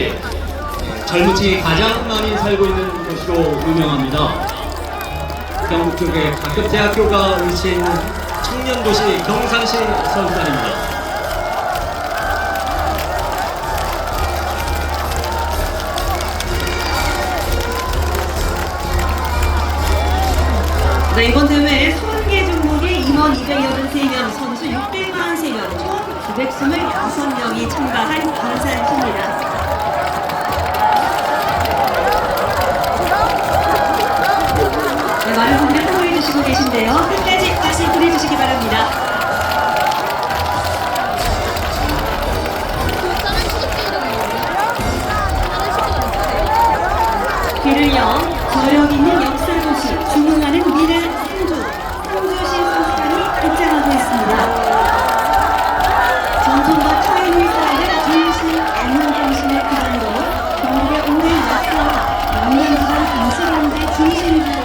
경산시 젊은 층이 가장 많이 살고 있는 곳으로 유명합니다. 경북 쪽에 각급 대학교가 위치해 있는 청년 도시 경산시 서울산입니다. 네, 이번 대회에 20개 종목에 임원 283명, 선수 643명, 총 926명이 참가한 경산시입니다. 네, 많은 분들이 호응해 주시고 계신데요. 끝까지 다시 보내주시기 바랍니다. 영, 저력 있는